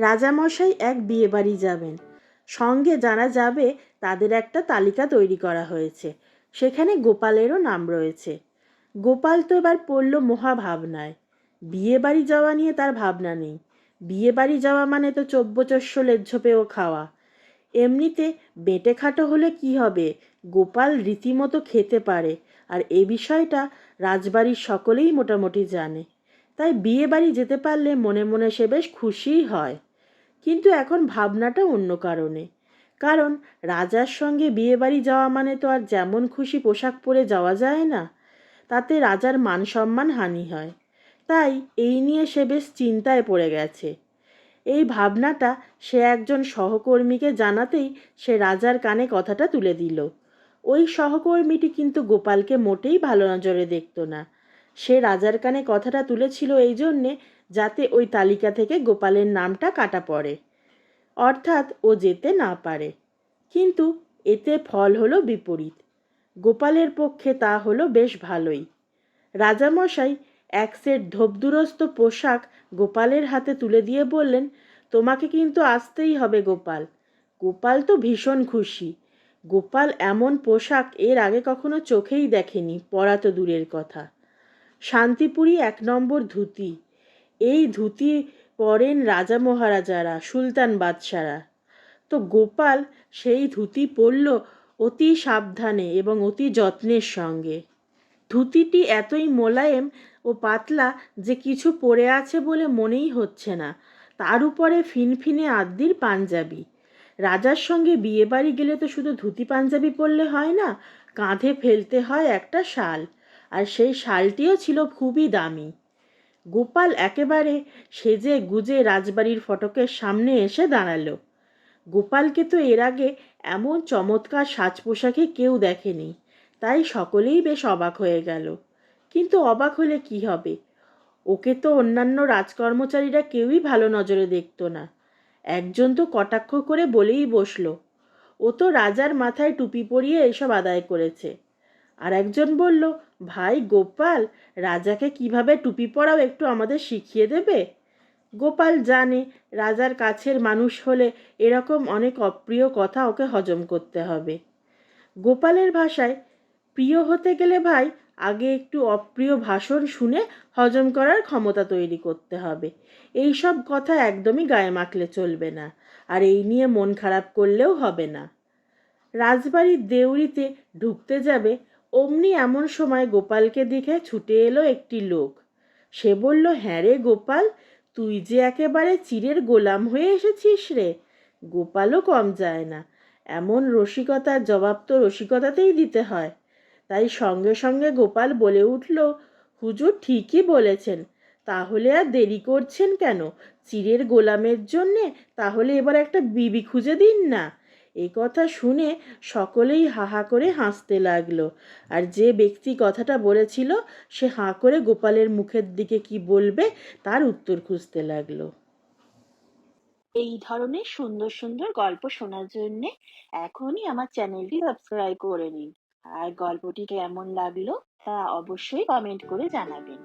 রাজামশাই এক বিয়েবাড়ি যাবেন। সঙ্গে যারা যাবে তাদের একটা তালিকা তৈরি করা হয়েছে। সেখানে গোপালেরও নাম রয়েছে। গোপাল তো এবার পড়ল মহাভাবনায়। বিয়ে বাড়ি যাওয়া নিয়ে তার ভাবনা নেই। বিয়ে বাড়ি যাওয়া মানে তো চব্যচস্য লেজ্জপেও খাওয়া। এমনিতে বেটে খাটো হলে কি হবে? গোপাল রীতিমতো খেতে পারে। আর এ বিষয়টা রাজবাড়ির সকলেই মোটামুটি জানে। তাই বিয়ে বাড়ি যেতে পারলে মনে মনে সে বেশ খুশিই হয়। কিন্তু এখন ভাবনাটা অন্য কারণে। কারণ রাজার সঙ্গে বিয়ে বাড়ি যাওয়া মানে তো আর যেমন খুশি পোশাক পরে যাওয়া যায় না, তাতে রাজার মান সম্মান হানি হয়। তাই এই নিয়ে সে বেশ চিন্তায় পড়ে গেছে। এই ভাবনাটা সে একজন সহকর্মীকে জানাতেই সে রাজার কানে কথাটা তুলে দিল। ওই সহকর্মীটি কিন্তু গোপালকে মোটেই ভালো নজরে দেখত না। সে রাজার কানে কথাটা তুলেছিল এই জন্যে যাতে ওই তালিকা থেকে গোপালের নামটা কাটা পড়ে। অর্থাৎ ও যেতে না পারে। কিন্তু এতে ফল হলো বিপরীত। গোপালের পক্ষে তা হলো বেশ ভালোই। রাজামশাই এক সেট ধোপদুরস্ত পোশাক গোপালের হাতে তুলে দিয়ে বললেন, তোমাকে কিন্তু আসতেই হবে গোপাল। গোপাল তো ভীষণ খুশি। গোপাল এমন পোশাক এর আগে কখনো চোখেই দেখেনি পরা তো দূরের কথা। শান্তিপুরি এক নম্বর ধুতি। এই ধুতি পরেন রাজা মহারাজারা, সুলতান বাদশারা। তো গোপাল সেই ধুতি পরল অতি সাবধানে এবং অতি যত্নের সঙ্গে। ধুতিটি এতই মোলায়েম ও পাতলা যে কিছু পরে আছে বলে মনেই হচ্ছে না। তার উপরে ফিনফিনে আদ্যির পাঞ্জাবি। রাজার সঙ্গে বিয়ে বাড়ি গেলে তো শুধু ধুতি পাঞ্জাবি পরলে হয় না, কাঁধে ফেলতে হয় একটা শাল। আর সেই শালটিও ছিল খুবই দামি। গোপাল একেবারে সেজে গুজে রাজবাড়ির ফটকের সামনে এসে দাঁড়াল। গোপালকে তো এর আগে এমন চমৎকার সাজ পোশাকে কেউ দেখেনি, তাই সকলেই বেশ অবাক হয়ে গেল। কিন্তু অবাক হলে কি হবে? ওকে তো অন্যান্য রাজকর্মচারীরা কেউই ভালো নজরে দেখতো না। একজন তো কটাক্ষ করে বলেই বসল, ও তো রাজার মাথায় টুপি পরিয়ে এসব আদায় করেছে। আর একজন বলল, ভাই গোপাল, রাজাকে কীভাবে টুপি পরাও একটু আমাদের শিখিয়ে দেবে? গোপাল জানে, রাজার কাছের মানুষ হলে এরকম অনেক অপ্রিয় কথা ওকে হজম করতে হবে। গোপালের ভাষায়, প্রিয় হতে গেলে ভাই, আগে একটু অপ্রিয় ভাষণ শুনে হজম করার ক্ষমতা তৈরি করতে হবে। এই সব কথা একদমই গায়ে মাখলে চলবে না, আর এই নিয়ে মন খারাপ করলেও হবে না। রাজবাড়ির দেউরিতে ঢুকতে যাবে অমনি এমন সময় গোপালকে দেখে ছুটে এলো একটি লোক। সে বলল হ্যাঁ রে গোপাল, তুই যে একেবারে চিরের গোলাম হয়ে এসেছিস রে। গোপালও কম যায় না। এমন রসিকতার জবাব তো রসিকতাতেই দিতে হয় তাই সঙ্গে সঙ্গে গোপাল বলে উঠল, হুজুর ঠিকই বলেছেন। তাহলে আর দেরি করছেন কেন? চিরের গোলামের জন্যে তাহলে এবার একটা বিবি খুঁজে দিন না। এই কথা শুনে সকলেই হাহা করে হাসতে লাগল। আর যে ব্যক্তি কথাটা বলেছিল, সে হাঁ করে গোপালের মুখের দিকে কি বলবে তার উত্তর খুঁজতে লাগল। এই ধরনের সুন্দর সুন্দর গল্প শোনার জন্য এখনই আমার চ্যানেলটি সাবস্ক্রাইব করে নিন। আর গল্পটি কেমন লাগল তা অবশ্যই কমেন্ট করে জানাবেন।